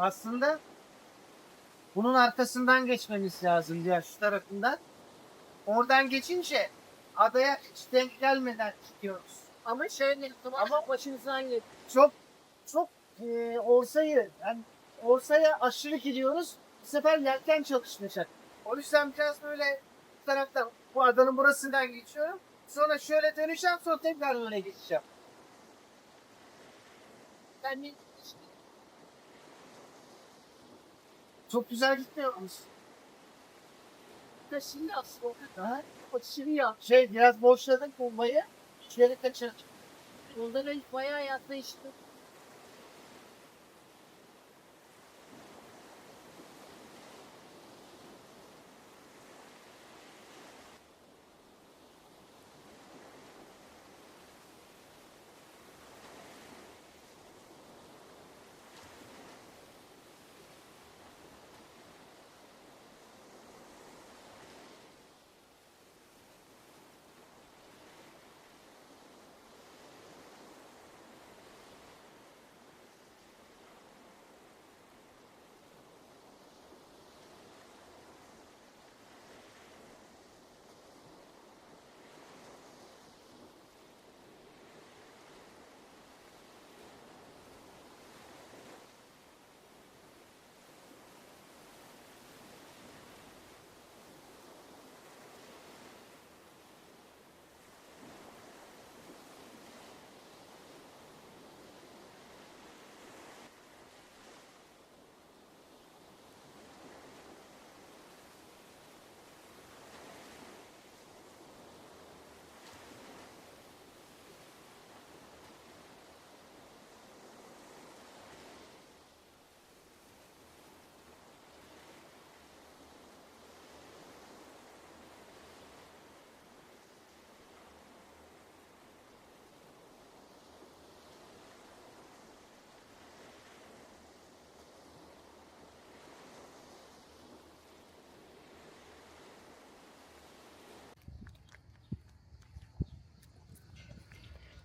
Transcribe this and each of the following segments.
Aslında bunun arkasından geçmemiz lazım diğer şu tarafından. Oradan geçince adaya hiç denk gelmeden çıkıyoruz. Ama şöyle ama başınızdan git. Çok çok e, orsayı yani orsaya aşırı gidiyoruz. Bu sefer yelken çalışmayacak. O yüzden biraz böyle bu taraftan bu adanın burasından geçiyorum. Sonra şöyle döneceğim sonra tekrar öne geçeceğim. Ben de Çok güzel gitmiyor musun? şimdi aslında Ha? kaçırıyor. Şey biraz boşladık bombayı. İçeri kaçırdık. Onlara bayağı yaklaştı.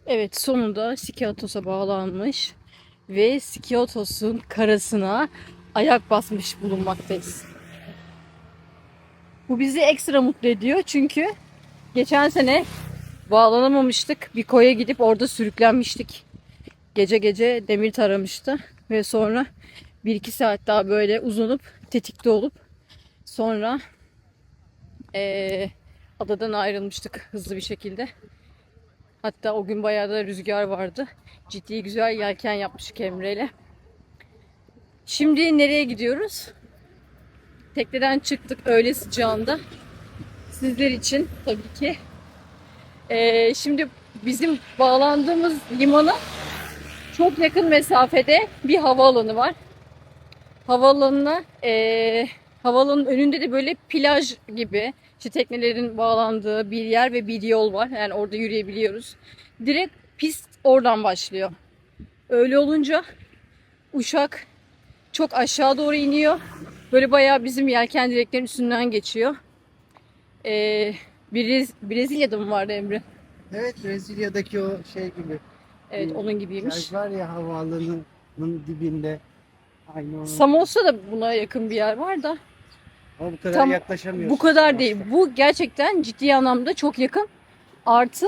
Evet sonunda Skiatos'a bağlanmış ve Skiatos'un karasına ayak basmış bulunmaktayız. Bu bizi ekstra mutlu ediyor çünkü geçen sene bağlanamamıştık. Bir koya gidip orada sürüklenmiştik. Gece gece demir taramıştı ve sonra bir iki saat daha böyle uzanıp tetikte olup sonra eee, adadan ayrılmıştık hızlı bir şekilde. Hatta o gün bayağı da rüzgar vardı. Ciddi güzel yelken yapmıştık Emre'yle. Şimdi nereye gidiyoruz? Tekneden çıktık öğle sıcağında. Sizler için tabii ki. Ee, şimdi bizim bağlandığımız limana çok yakın mesafede bir havaalanı var. Havaalanına ee, havaalanının önünde de böyle plaj gibi işte teknelerin bağlandığı bir yer ve bir yol var. Yani orada yürüyebiliyoruz. Direkt pist oradan başlıyor. Öyle olunca uçak çok aşağı doğru iniyor. Böyle bayağı bizim yelken direklerin üstünden geçiyor. Ee, Brez- Brezilya'da mı vardı Emre? Evet Brezilya'daki o şey gibi. Evet Hmm, onun gibiymiş. Plaj var ya havaalanının dibinde. Aynı onun. Samos'ta da buna yakın bir yer var da. Ama bu kadar Tam- yaklaşamıyoruz. Bu kadar değil. Bu gerçekten ciddi anlamda çok yakın. Artı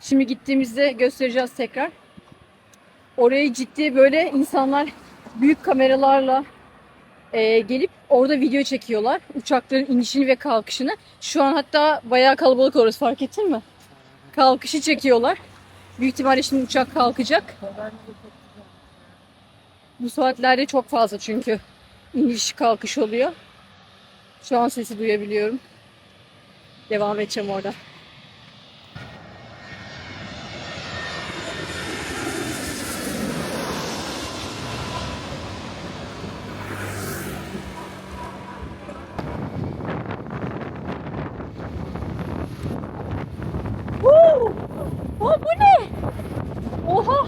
şimdi gittiğimizde göstereceğiz tekrar. Oraya ciddi böyle insanlar büyük kameralarla e, gelip orada video çekiyorlar. Uçakların inişini ve kalkışını. Şu an hatta bayağı kalabalık orası fark ettin mi? Kalkışı çekiyorlar. Büyük ihtimalle şimdi uçak kalkacak. Bu saatlerde çok fazla çünkü iniş kalkış oluyor. Şu an sesi duyabiliyorum. Devam edeceğim orada. Woo! Aa, bu ne? Oha!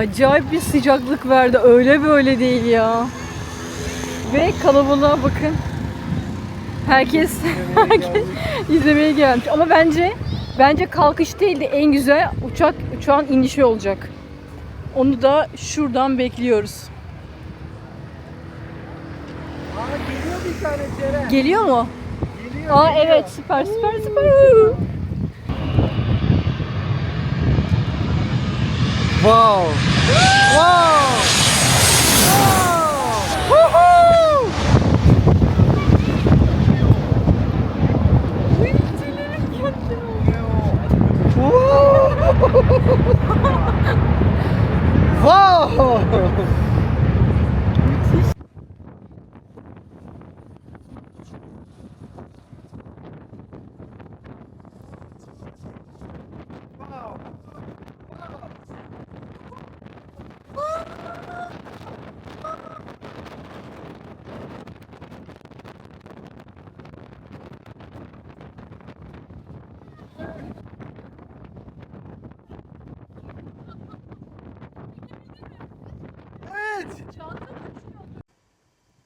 Acayip bir sıcaklık verdi. Öyle böyle değil ya. Ve kalabalığa bakın. Herkes izlemeye gelmiş. Ama bence bence kalkış değil de en güzel uçak uçağın inişi olacak. Onu da şuradan bekliyoruz. Aa geliyor bir tane Ceren. Geliyor mu? Geliyor. Aa geliyor. evet süper süper süper. Wow. Wow. Wow.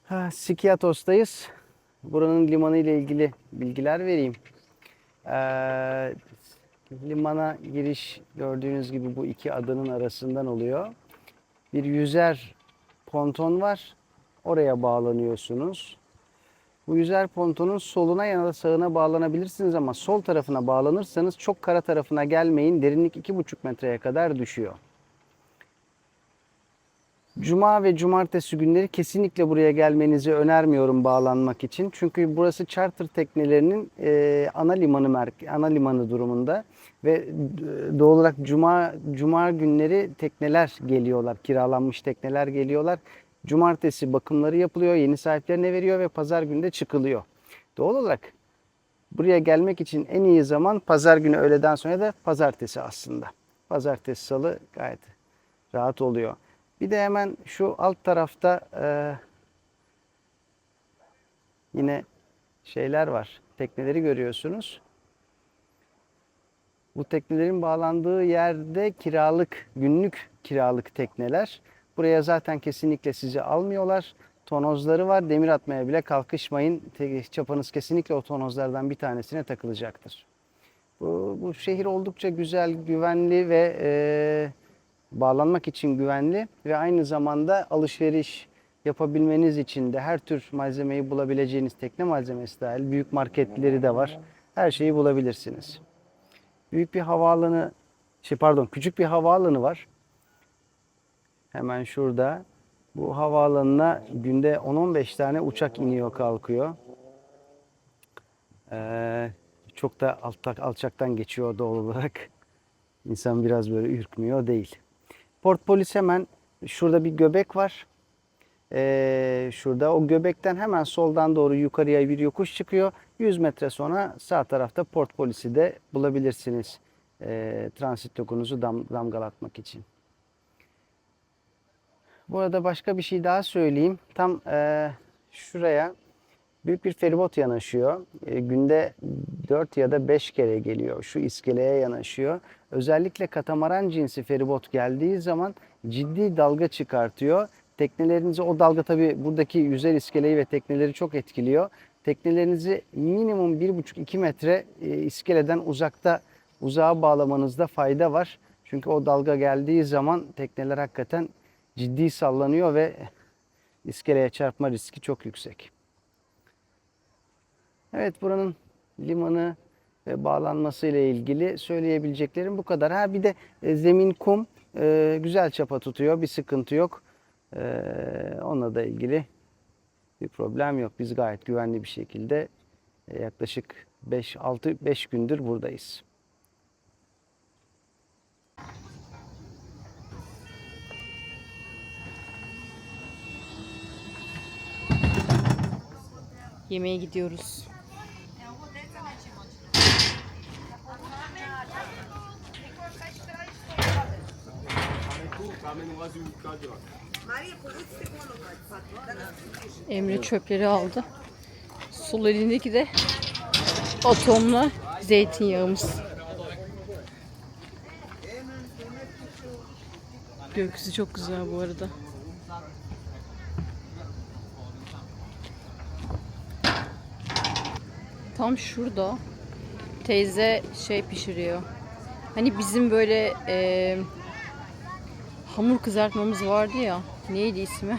Ha, Skiatos'tayız. Buranın limanı ile ilgili bilgiler vereyim. Ee, limana giriş gördüğünüz gibi bu iki adanın arasından oluyor. Bir yüzer ponton var. Oraya bağlanıyorsunuz. Bu yüzer pontonun soluna ya da sağına bağlanabilirsiniz ama sol tarafına bağlanırsanız çok kara tarafına gelmeyin. Derinlik 2,5 metreye kadar düşüyor. Cuma ve cumartesi günleri kesinlikle buraya gelmenizi önermiyorum bağlanmak için. Çünkü burası charter teknelerinin e, ana limanı ana limanı durumunda ve e, doğal olarak cuma cuma günleri tekneler geliyorlar, kiralanmış tekneler geliyorlar. Cumartesi bakımları yapılıyor, yeni sahiplerine veriyor ve pazar günü de çıkılıyor. Doğal olarak buraya gelmek için en iyi zaman pazar günü öğleden sonra da pazartesi aslında. Pazartesi salı gayet rahat oluyor. Bir de hemen şu alt tarafta e, yine şeyler var. Tekneleri görüyorsunuz. Bu teknelerin bağlandığı yerde kiralık, günlük kiralık tekneler. Buraya zaten kesinlikle sizi almıyorlar. Tonozları var. Demir atmaya bile kalkışmayın. Çapanız kesinlikle o tonozlardan bir tanesine takılacaktır. Bu, bu şehir oldukça güzel, güvenli ve e, bağlanmak için güvenli ve aynı zamanda alışveriş yapabilmeniz için de her tür malzemeyi bulabileceğiniz tekne malzemesi dahil büyük marketleri de var. Her şeyi bulabilirsiniz. Büyük bir havaalanı, şey pardon küçük bir havaalanı var. Hemen şurada. Bu havaalanına günde 10-15 tane uçak iniyor kalkıyor. Ee, çok da altta, alçaktan geçiyor doğal olarak. İnsan biraz böyle ürkmüyor değil. Port Polis hemen şurada bir göbek var. Ee, şurada o göbekten hemen soldan doğru yukarıya bir yokuş çıkıyor. 100 metre sonra sağ tarafta Port Polis'i de bulabilirsiniz. Ee, transit logonuzu dam, damgalatmak için. Bu arada başka bir şey daha söyleyeyim. Tam e, şuraya büyük bir feribot yanaşıyor. E, günde 4 ya da 5 kere geliyor. Şu iskeleye yanaşıyor. Özellikle katamaran cinsi feribot geldiği zaman ciddi dalga çıkartıyor. Teknelerinizi o dalga tabi buradaki yüzer iskeleyi ve tekneleri çok etkiliyor. Teknelerinizi minimum 1,5-2 metre e, iskeleden uzakta uzağa bağlamanızda fayda var. Çünkü o dalga geldiği zaman tekneler hakikaten ciddi sallanıyor ve iskeleye çarpma riski çok yüksek. Evet buranın limanı bağlanması ile ilgili söyleyebileceklerim bu kadar. Ha bir de e, zemin kum e, güzel çapa tutuyor. Bir sıkıntı yok. E, onunla da ilgili bir problem yok. Biz gayet güvenli bir şekilde e, yaklaşık 5 6 5 gündür buradayız. Yemeğe gidiyoruz. Emre çöpleri aldı. Sol elindeki de atomla zeytinyağımız. Gökyüzü çok güzel bu arada. Tam şurada teyze şey pişiriyor. Hani bizim böyle e, hamur kızartmamız vardı ya. Neydi ismi?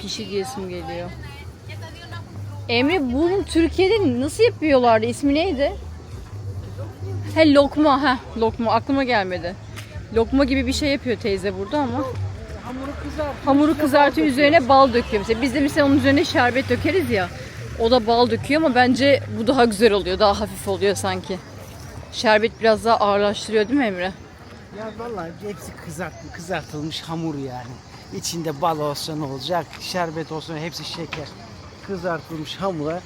Pişi diye isim geliyor. Emre bunu Türkiye'de nasıl yapıyorlardı? İsmi neydi? He lokma ha lokma aklıma gelmedi. Lokma gibi bir şey yapıyor teyze burada ama Hamuru kızart. hamuru kızartıyor üzerine bal döküyor. Mesela biz de mesela onun üzerine şerbet dökeriz ya. O da bal döküyor ama bence bu daha güzel oluyor. Daha hafif oluyor sanki. Şerbet biraz daha ağırlaştırıyor değil mi Emre? Ya vallahi hepsi kızart, kızartılmış hamur yani. İçinde bal olsa ne olacak, şerbet olsa hepsi şeker. Kızartılmış hamura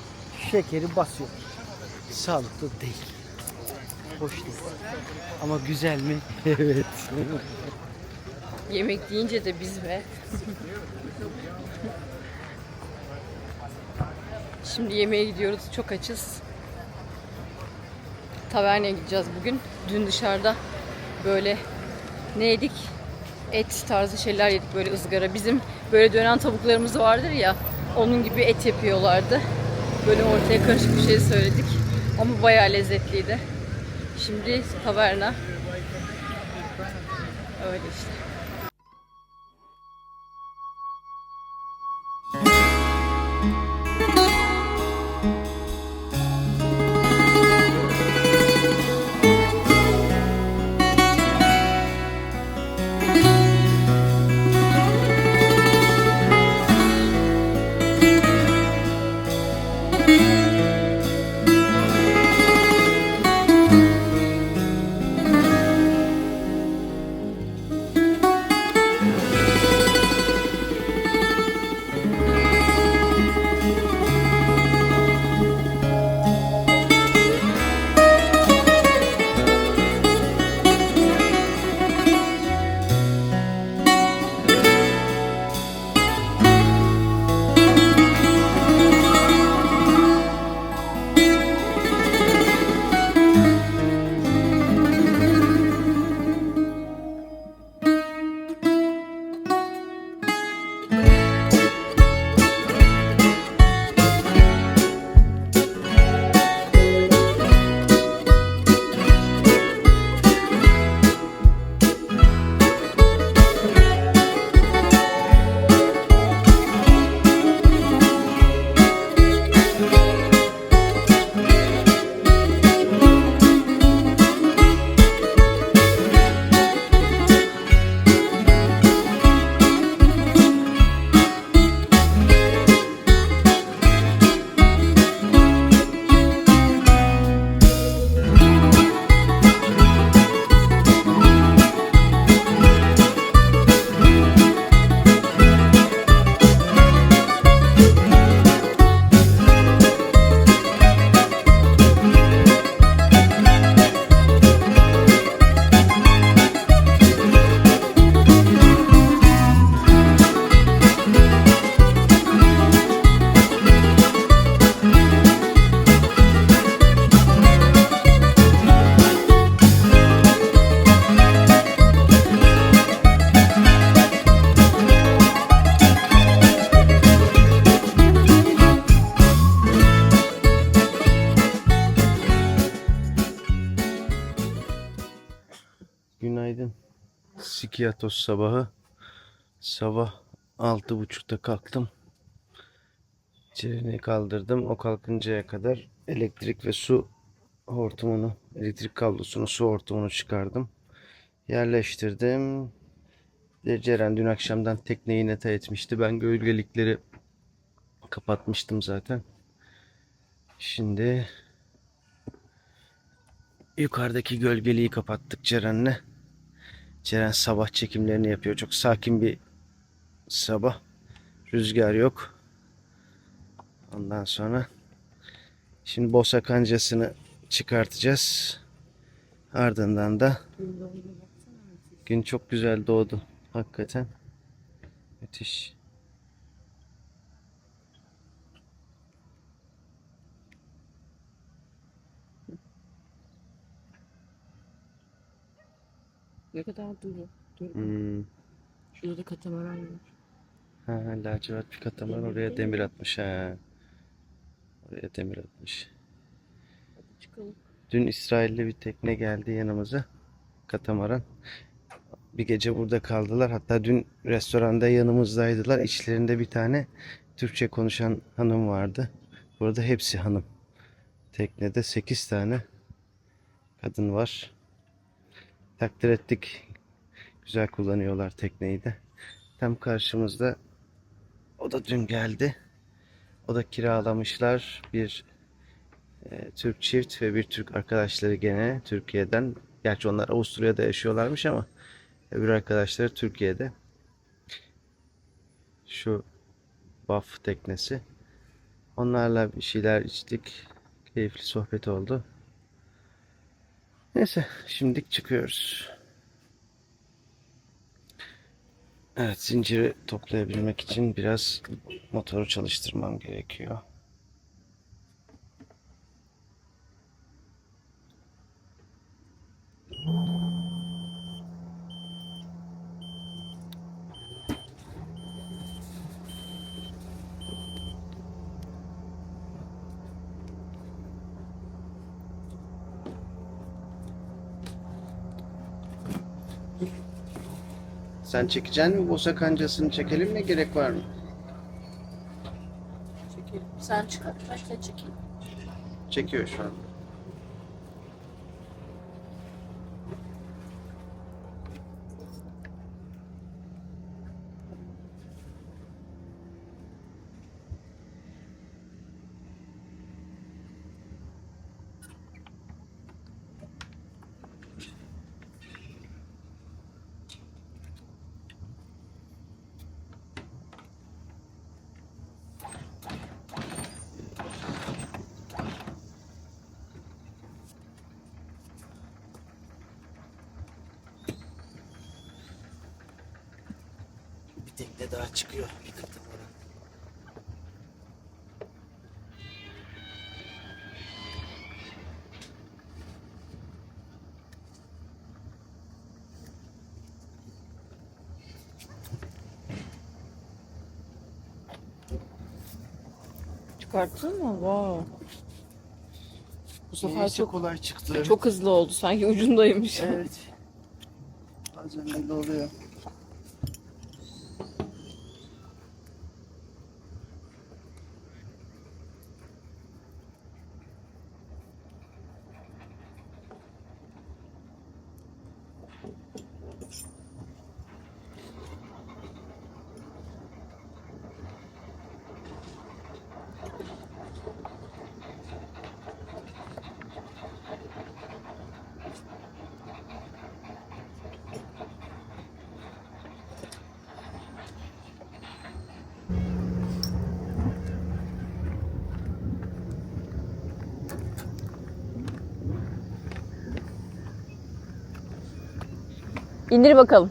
şekeri basıyor. Sağlıklı değil. Hoş değil. Ama güzel mi? evet. Yemek deyince de biz be. Şimdi yemeğe gidiyoruz. Çok açız. Taverneye gideceğiz bugün. Dün dışarıda böyle ne yedik? Et tarzı şeyler yedik böyle ızgara. Bizim böyle dönen tavuklarımız vardır ya. Onun gibi et yapıyorlardı. Böyle ortaya karışık bir şey söyledik. Ama bayağı lezzetliydi. Şimdi taverna. Öyle işte. Sikiyatos sabahı. Sabah altı buçukta kalktım. Ceren'i kaldırdım. O kalkıncaya kadar elektrik ve su hortumunu, elektrik kablosunu, su hortumunu çıkardım. Yerleştirdim. Ceren dün akşamdan tekneyi neta etmişti. Ben gölgelikleri kapatmıştım zaten. Şimdi yukarıdaki gölgeliği kapattık Ceren'le. Ceren sabah çekimlerini yapıyor. Çok sakin bir sabah. Rüzgar yok. Ondan sonra şimdi Bosa kancasını çıkartacağız. Ardından da gün çok güzel doğdu. Hakikaten. Müthiş. Ne kadar duru. duru. Hmm. Şurada da katamaran var. Ha, lacivert bir katamaran oraya demir atmış ha. Oraya demir atmış. Çıkalım. Dün İsrailli bir tekne geldi yanımıza. Katamaran. Bir gece burada kaldılar. Hatta dün restoranda yanımızdaydılar. İçlerinde bir tane Türkçe konuşan hanım vardı. Burada hepsi hanım. Teknede 8 tane kadın var. Takdir ettik. Güzel kullanıyorlar tekneyi de. Tam karşımızda o da dün geldi. O da kiralamışlar bir e, Türk çift ve bir Türk arkadaşları gene Türkiye'den. Gerçi onlar Avusturya'da yaşıyorlarmış ama öbür arkadaşları Türkiye'de. Şu Baf teknesi. Onlarla bir şeyler içtik. Keyifli sohbet oldu. Neyse şimdilik çıkıyoruz. Evet zinciri toplayabilmek için biraz motoru çalıştırmam gerekiyor. Sen çekeceksin mi? Bosa kancasını çekelim mi? Gerek var mı? Çekelim. Sen çıkar. Başla çekeyim. Çekiyor şu an. Bir tekne daha çıkıyor. Bir katamaran. Çıkarttın mı? Wow. Bu sefer Neyse çok kolay çıktı. çok hızlı oldu. Sanki ucundaymış. Evet. Bazen öyle oluyor. İndir bakalım.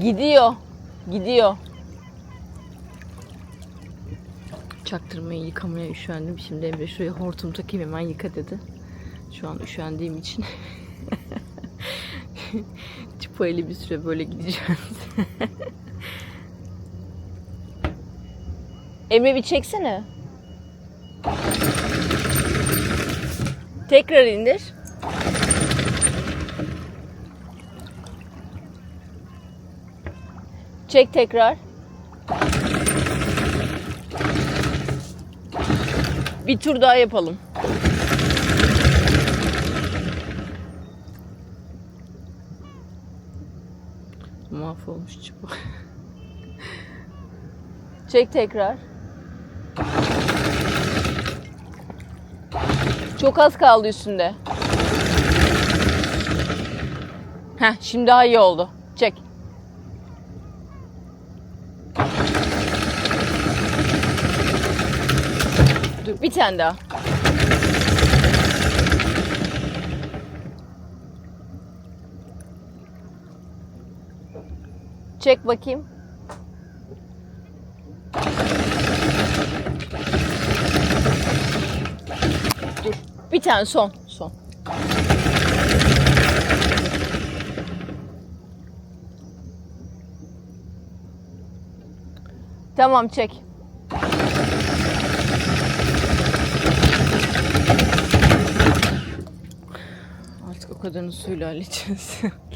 Gidiyor. Gidiyor. Çaktırmayı yıkamaya üşendim. Şimdi Emre şuraya hortum takayım hemen yıka dedi. Şu an üşendiğim için. Çıpayla bir süre böyle gideceğiz. Emre bir çeksene. Tekrar indir. Çek tekrar. Bir tur daha yapalım. Mahvolmuş çıpa. Çek tekrar. Çok az kaldı üstünde. Heh, şimdi daha iyi oldu. Çek. Dur bir tane daha. Çek bakayım. Dur. Bir tane son. Son. Tamam çek. Artık o kadarını suyla halledeceğiz.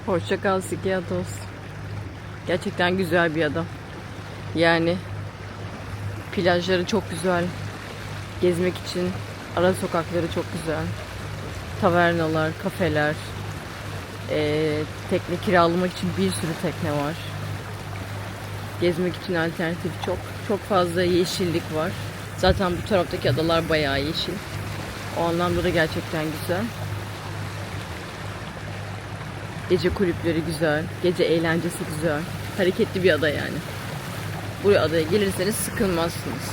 Geçmedi. Hoşça kal Sikiatos. Gerçekten güzel bir adam. Yani plajları çok güzel. Gezmek için ara sokakları çok güzel. Tavernalar, kafeler. Ee, tekne kiralamak için bir sürü tekne var. Gezmek için alternatif çok. Çok fazla yeşillik var. Zaten bu taraftaki adalar bayağı yeşil. O anlamda da gerçekten güzel. Gece kulüpleri güzel. Gece eğlencesi güzel. Hareketli bir ada yani. Buraya adaya gelirseniz sıkılmazsınız.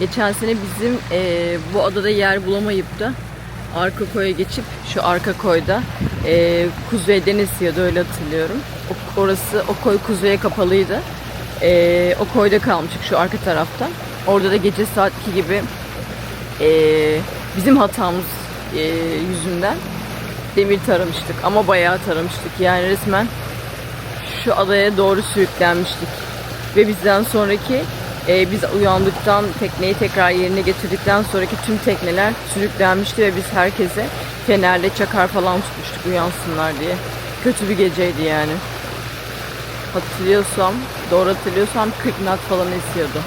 Geçen sene bizim eee, bu adada yer bulamayıp da arka koya geçip şu arka koyda eee kuzeyden esiyordu öyle hatırlıyorum. O- orası o koy kuzeye kapalıydı. Eee, o koyda kalmıştık şu arka tarafta. Orada da gece saat 2 gibi eee, bizim hatamız eee, yüzünden demir taramıştık ama bayağı taramıştık. Yani resmen şu adaya doğru sürüklenmiştik. Ve bizden sonraki e, biz uyandıktan tekneyi tekrar yerine getirdikten sonraki tüm tekneler sürüklenmişti ve biz herkese fenerle çakar falan tutmuştuk uyansınlar diye. Kötü bir geceydi yani. Hatırlıyorsam, doğru hatırlıyorsam 40 knot falan esiyordu.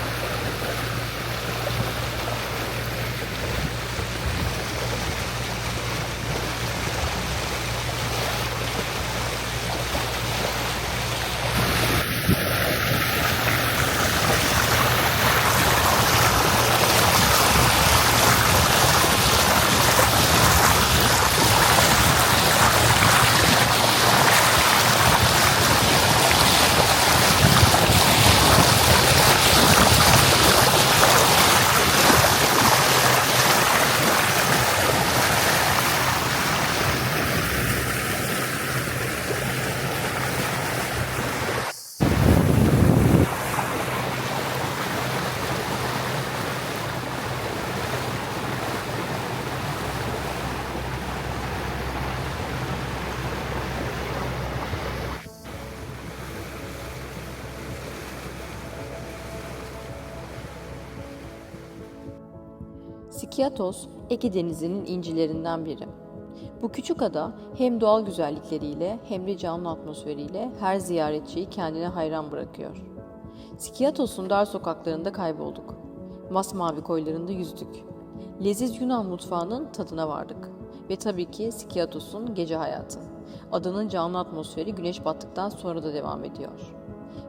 Skiathos, Ege Denizi'nin incilerinden biri. Bu küçük ada hem doğal güzellikleriyle hem de canlı atmosferiyle her ziyaretçiyi kendine hayran bırakıyor. Skiathos'un dar sokaklarında kaybolduk. Masmavi koylarında yüzdük. Leziz Yunan mutfağının tadına vardık. Ve tabii ki Skiathos'un gece hayatı. Adanın canlı atmosferi güneş battıktan sonra da devam ediyor.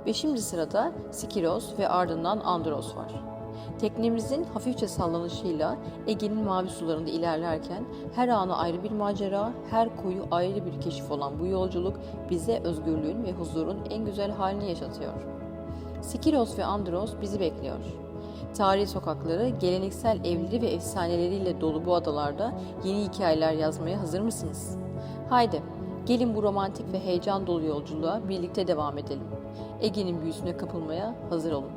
Ve şimdi sırada Skiros ve ardından Andros var. Teknemizin hafifçe sallanışıyla Ege'nin mavi sularında ilerlerken her anı ayrı bir macera, her koyu ayrı bir keşif olan bu yolculuk bize özgürlüğün ve huzurun en güzel halini yaşatıyor. Skiros ve Andros bizi bekliyor. Tarihi sokakları, geleneksel evleri ve efsaneleriyle dolu bu adalarda yeni hikayeler yazmaya hazır mısınız? Haydi, gelin bu romantik ve heyecan dolu yolculuğa birlikte devam edelim. Ege'nin büyüsüne kapılmaya hazır olun.